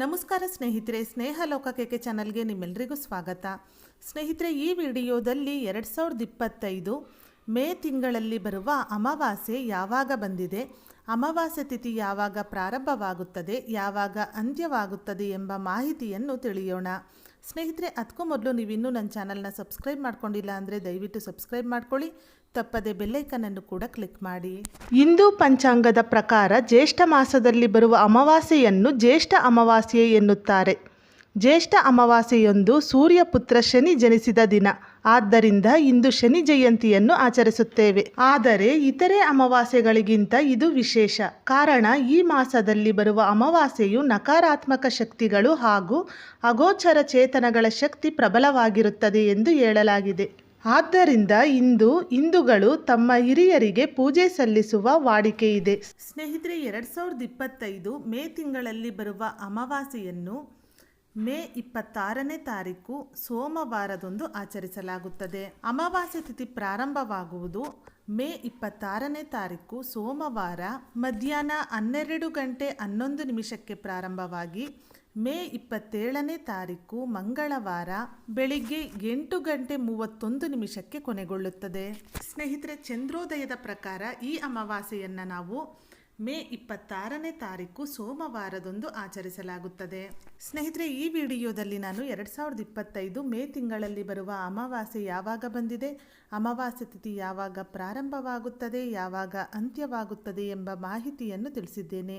ನಮಸ್ಕಾರ ಸ್ನೇಹಿತರೆ ಸ್ನೇಹ ಲೋಕಕ್ಕೆ ಚಾನಲ್ಗೆ ನಿಮ್ಮೆಲ್ಲರಿಗೂ ಸ್ವಾಗತ. ಸ್ನೇಹಿತರೆ ಈ ವಿಡಿಯೋದಲ್ಲಿ ಎರಡು ಸಾವಿರದ ಇಪ್ಪತ್ತೈದು ಮೇ ತಿಂಗಳಲ್ಲಿ ಬರುವ ಅಮಾವಾಸ್ಯೆ ಯಾವಾಗ ಬಂದಿದೆ? ಅಮಾವಾಸ್ಯೆ ತಿಥಿ ಯಾವಾಗ ಪ್ರಾರಂಭವಾಗುತ್ತದೆ? ಯಾವಾಗ ಅಂತ್ಯವಾಗುತ್ತದೆ ಎಂಬ ಮಾಹಿತಿಯನ್ನು ತಿಳಿಯೋಣ. ಸ್ನೇಹಿತರೆ, ಅದಕ್ಕೂ ಮೊದಲು ನೀವಿನ್ನೂ ನನ್ನ ಚಾನಲ್ನ ಸಬ್ಸ್ಕ್ರೈಬ್ ಮಾಡ್ಕೊಂಡಿಲ್ಲ ಅಂದರೆ ದಯವಿಟ್ಟು ಸಬ್ಸ್ಕ್ರೈಬ್ ಮಾಡ್ಕೊಳ್ಳಿ. ತಪ್ಪದೆ ಬೆಲ್ಲೈಕನನ್ನು ಕೂಡ ಕ್ಲಿಕ್ ಮಾಡಿ. ಹಿಂದೂ ಪಂಚಾಂಗದ ಪ್ರಕಾರ ಜ್ಯೇಷ್ಠ ಮಾಸದಲ್ಲಿ ಬರುವ ಅಮಾವಾಸ್ಯೆಯನ್ನು ಜ್ಯೇಷ್ಠ ಅಮಾವಾಸ್ಯೆ ಎನ್ನುತ್ತಾರೆ. ಜ್ಯೇಷ್ಠ ಅಮಾವಾಸ್ಯೆಯೊಂದು ಸೂರ್ಯಪುತ್ರ ಶನಿ ಜನಿಸಿದ ದಿನ. ಆದ್ದರಿಂದ ಇಂದು ಶನಿ ಜಯಂತಿಯನ್ನು ಆಚರಿಸುತ್ತೇವೆ. ಆದರೆ ಇತರೆ ಅಮಾವಾಸ್ಯೆಗಳಿಗಿಂತ ಇದು ವಿಶೇಷ. ಕಾರಣ ಈ ಮಾಸದಲ್ಲಿ ಬರುವ ಅಮಾವಾಸ್ಯೆಯು ನಕಾರಾತ್ಮಕ ಶಕ್ತಿಗಳು ಹಾಗೂ ಅಗೋಚರ ಚೇತನಗಳ ಶಕ್ತಿ ಪ್ರಬಲವಾಗಿರುತ್ತದೆ ಎಂದು ಹೇಳಲಾಗಿದೆ. ಆದ್ದರಿಂದ ಇಂದು ಹಿಂದೂಗಳು ತಮ್ಮ ಹಿರಿಯರಿಗೆ ಪೂಜೆ ಸಲ್ಲಿಸುವ ವಾಡಿಕೆ ಇದೆ. ಸ್ನೇಹಿತರೆ, ಎರಡು ಸಾವಿರದ ಇಪ್ಪತ್ತೈದು ಮೇ ತಿಂಗಳಲ್ಲಿ ಬರುವ ಅಮಾವಾಸ್ಯೆಯನ್ನು ಮೇ ಇಪ್ಪತ್ತಾರನೇ ತಾರೀಕು ಸೋಮವಾರದಂದು ಆಚರಿಸಲಾಗುತ್ತದೆ. ಅಮಾವಾಸ್ಯ ತಿಥಿ ಪ್ರಾರಂಭವಾಗುವುದು ಮೇ ಇಪ್ಪತ್ತಾರನೇ ತಾರೀಕು ಸೋಮವಾರ ಮಧ್ಯಾಹ್ನ ಹನ್ನೆರಡು ಗಂಟೆ ಹನ್ನೊಂದು ನಿಮಿಷಕ್ಕೆ ಪ್ರಾರಂಭವಾಗಿ ಮೇ ಇಪ್ಪತ್ತೇಳನೇ ತಾರೀಕು ಮಂಗಳವಾರ ಬೆಳಿಗ್ಗೆ ಎಂಟು ಗಂಟೆ ಮೂವತ್ತೊಂದು ನಿಮಿಷಕ್ಕೆ ಕೊನೆಗೊಳ್ಳುತ್ತದೆ. ಸ್ನೇಹಿತರೆ, ಚಂದ್ರೋದಯದ ಪ್ರಕಾರ ಈ ಅಮಾವಾಸ್ಯೆಯನ್ನು ನಾವು ಮೇ ಇಪ್ಪತ್ತಾರನೇ ತಾರೀಕು ಸೋಮವಾರದಂದು ಆಚರಿಸಲಾಗುತ್ತದೆ. ಸ್ನೇಹಿತರೆ, ಈ ವಿಡಿಯೋದಲ್ಲಿ ನಾನು ಎರಡು ಸಾವಿರದ ಇಪ್ಪತ್ತೈದು ಮೇ ತಿಂಗಳಲ್ಲಿ ಬರುವ ಅಮಾವಾಸ್ಯೆ ಯಾವಾಗ ಬಂದಿದೆ, ಅಮಾವಾಸ್ಯೆ ತಿಥಿ ಯಾವಾಗ ಪ್ರಾರಂಭವಾಗುತ್ತದೆ, ಯಾವಾಗ ಅಂತ್ಯವಾಗುತ್ತದೆ ಎಂಬ ಮಾಹಿತಿಯನ್ನು ತಿಳಿಸಿದ್ದೇನೆ.